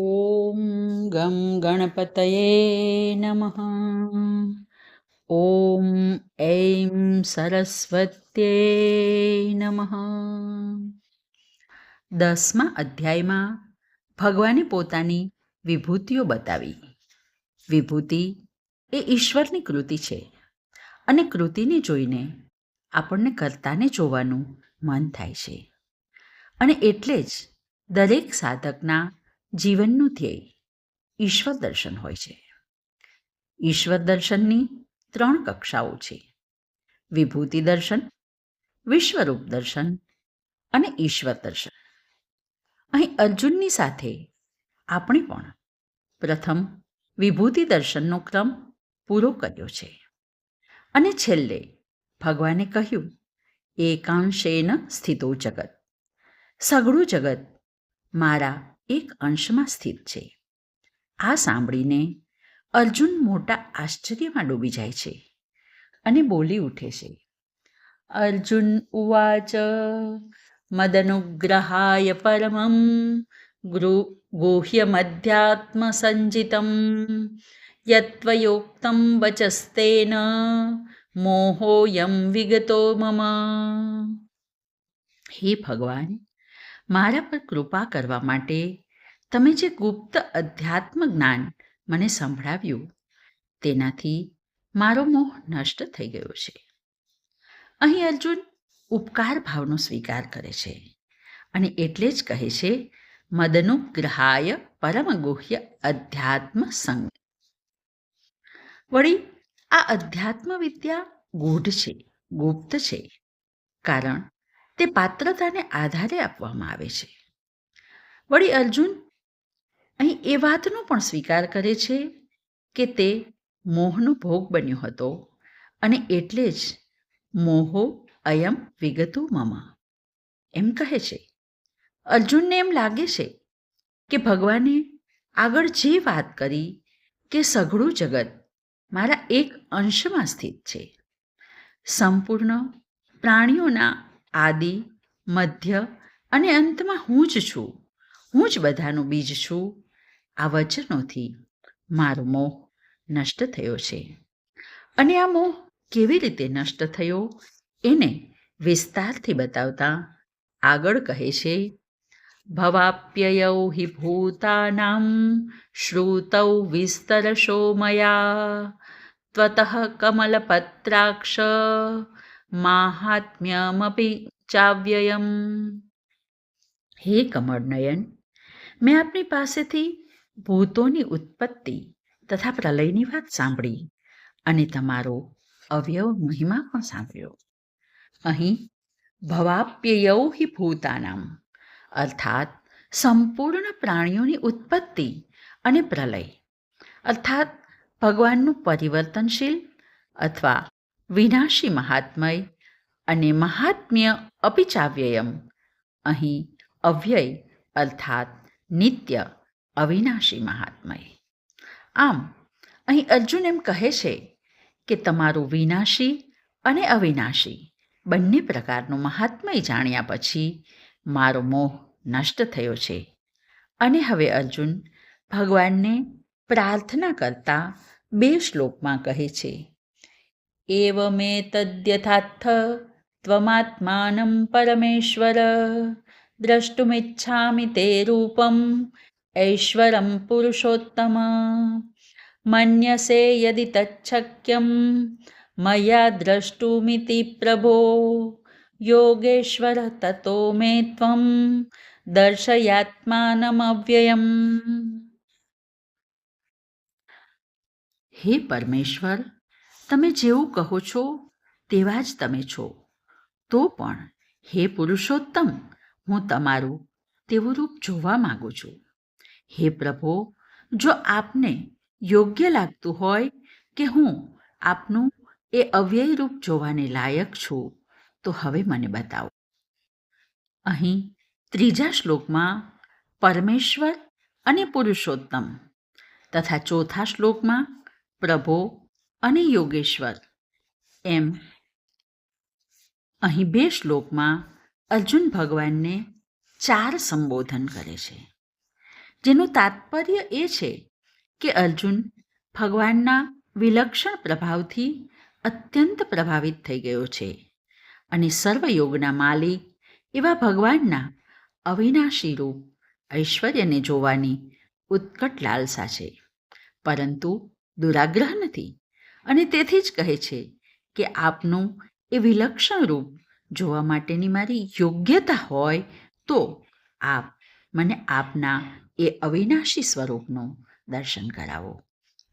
ઓમ ગમ ગણપતયે નમઃ ઓમ ઐમ સરસ્વત્યે નમઃ દસમા અધ્યાયમાં ભગવાને પોતાની વિભૂતિઓ બતાવી. વિભૂતિ એ ઈશ્વરની કૃતિ છે અને કૃતિને જોઈને આપણને કર્તાને જોવાનું મન થાય છે. અને એટલે જ દરેક સાધકના જીવનનું ધ્યેય ઈશ્વર દર્શન હોય છે. ઈશ્વર દર્શનની ત્રણ કક્ષાઓ છે. વિભૂતિ દર્શન, વિશ્વરૂપ દર્શન અને ઈશ્વર દર્શન. અહીં અર્જુનની સાથે આપણે પણ પ્રથમ વિભૂતિ દર્શનનો ક્રમ પૂરો કર્યો છે. અને છેલ્લે ભગવાને કહ્યું, એકાંશેન સ્થિતો જગત. સઘળું જગત મારા એક અંશમાં સ્થિત છે. આ સાંભળીને અર્જુન મોટા આશ્ચર્યમાં ડૂબી જાય છે અને બોલી ઉઠે છે. અર્જુન ઉવાચ મદનુગ્રહાય પરમમ ગૃ ગુહ્યમધ્યાત્મ સંજિતમ યત્વયોક્તમ વચસ્તેન મોહોયમ વિગતો મમ. હે ભગવાન મારા પર કૃપા કરવા માટે તમે જે ગુપ્ત અધ્યાત્મ જ્ઞાન મને સંભળાવ્યું, તેનાથી મારો મોહ નષ્ટ થઈ ગયો છે. અહીં અર્જુન ઉપકાર ભાવનો સ્વીકાર કરે છે અને એટલે જ કહે છે, મદનુગ્રહાય પરમ ગુહ્ય અધ્યાત્મ સંગ. વળી, આ અધ્યાત્મ વિદ્યા ગૂઢ છે, ગુપ્ત છે, કારણ તે પાત્રતાને આધારે આપવામાં આવે છે. વળી અર્જુન અહીં એ વાતનો પણ સ્વીકાર કરે છે કે તે મોહનો ભોગ બન્યો હતો અને એટલે જ મોહો અયમ વિગતો મમા. એમ કહે છે. અર્જુનને એમ લાગે છે કે ભગવાને આગળ જે વાત કરી કે સઘળું જગત મારા એક અંશમાં સ્થિત છે. સંપૂર્ણ પ્રાણીઓના આદિ, મધ્ય અને અંતમાં હું જ છું. હું જ બધાનું બીજ છું. આ વચનોથી મારો મોહ નષ્ટ થયો છે. અને આ મોહ કેવી રીતે નષ્ટ થયો? એને વિસ્તારથી બતાવતા આગળ કહે છે, ભવાપ્યયૌ હિ ભૂતાનામ શ્રુતૌ વિસ્તરશો મયા, ત્વતઃ કમલપત્રાક્ષ માહાત્મ્યમપી ચાવ્યયમ હે કમળનયન મેં આપની પાસેથી ભૂતોની ઉત્પત્તિ તથા પ્રલયની વાત સાંભળી અને તમારો અવયવ મહિમા પણ સાંભળ્યો અહીં ભવાપ્યયૌ હિ ભૂતાનામ અર્થાત સંપૂર્ણ પ્રાણીઓની ઉત્પત્તિ અને પ્રલય અર્થાત ભગવાનનું પરિવર્તનશીલ અથવા વિનાશી મહાત્મય અને મહાત્મ્ય અપિચાવ્યયમ. અહીં અવ્યય અર્થાત નિત્ય અવિનાશી મહાત્મય. આમ, અહીં અર્જુન એમ કહે છે કે તમારું વિનાશી અને અવિનાશી બંને પ્રકારનું મહાત્મય જાણ્યા પછી મારો મોહ નષ્ટ થયો છે. અને હવે અર્જુન ભગવાનને પ્રાર્થના કરતા બે શ્લોકમાં કહે છે. एवमेतद्यथाथ त्वमात्मानं परमेश्वर। द्रष्टुमिच्छामि ते रूपम् ऐश्वरं पुरुषोत्तम। मन्यसे यदि तच्छक्यं मया द्रष्टुमिति प्रभो। योगेश्वर ततो मे त्वं दर्शयात्मानमव्ययम्। हे परमेश्वर તમે જેવું કહો છો તેવા જ તમે છો. તો પણ, હે પુરુષોત્તમ, હું તમારું તેવું રૂપ જોવા માગું છું. હે પ્રભો, જો આપને યોગ્ય લાગતું હોય કે હું આપનું એ અવ્યય રૂપ જોવાને લાયક છું, તો હવે મને બતાવો. અહીં ત્રીજા શ્લોકમાં પરમેશ્વર અને પુરુષોત્તમ તથા ચોથા શ્લોકમાં પ્રભો અને યોગેશ્વર. એમ. અહીં બે શ્લોકમાં અર્જુન ભગવાનને ચાર સંબોધન કરે છે. જેનું તાત્પર્ય એ છે કે અર્જુન ભગવાનના વિલક્ષણ પ્રભાવથી અત્યંત પ્રભાવિત થઈ ગયો છે અને સર્વયોગના માલિક એવા ભગવાનના અવિનાશી રૂપ ઐશ્વર્યને જોવાની ઉત્કટ લાલસા છે. પરંતુ દુરાગ્રહ નથી. અને તેથી જ કહે છે કે આપનું એ વિલક્ષણ રૂપ જોવા માટેની મારી યોગ્યતા હોય તો આપ મને આપના એ અવિનાશી સ્વરૂપનું દર્શન કરાવો.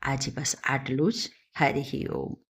આજે બસ આટલું જ. હરિ ઓમ.